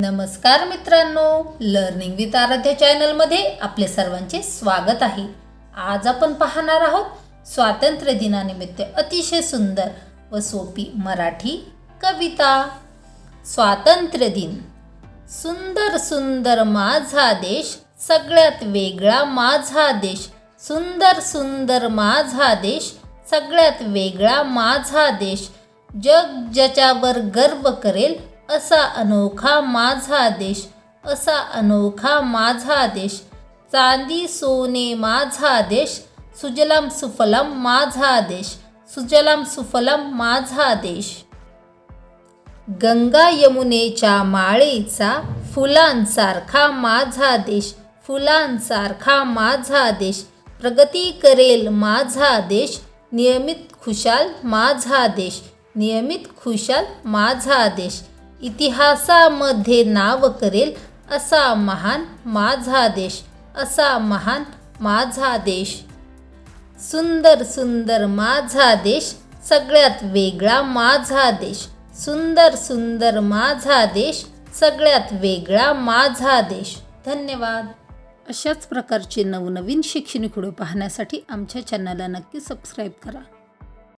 नमस्कार मित्रांनो learning with Aaradhya चॅनलमध्ये आपले सर्वांचे स्वागत आहे. आज आपण पाहणार आहोत स्वातंत्र्य दिनानिमित्त अतिशय सुंदर व सोपी मराठी कविता. स्वातंत्र्य दिन. सुंदर सुंदर माझा देश सगळ्यात वेगळा माझा देश. सुंदर सुंदर माझा देश सगळ्यात वेगळा माझा देश. जग ज्याच्यावर गर्व करेल असा अनोखा माझा देश असा अनोखा माझा देश चांदी सोने माझा देश सुजलाम सुफलम माझा देश सुजलाम सुफलम माझा देश गंगा यमुनेच्या माळेचा फुलांसारखा माझा देश फुलांसारखा माझा देश प्रगती करेल माझा देश नियमित खुशाल माझा देश नियमित खुशाल माझा देश इतिहासामध्ये नाव करेल असा महान माझा देश असा महान माझा देश. सुंदर सुंदर माझा देश सगळ्यात वेगळा माझा देश. सुंदर सुंदर माझा देश सगळ्यात वेगळा माझा देश. धन्यवाद. अशाच प्रकारचे नवनवीन शैक्षणिक व्हिडिओ पाहण्यासाठी आमच्या चॅनलला नक्की सबस्क्राईब करा.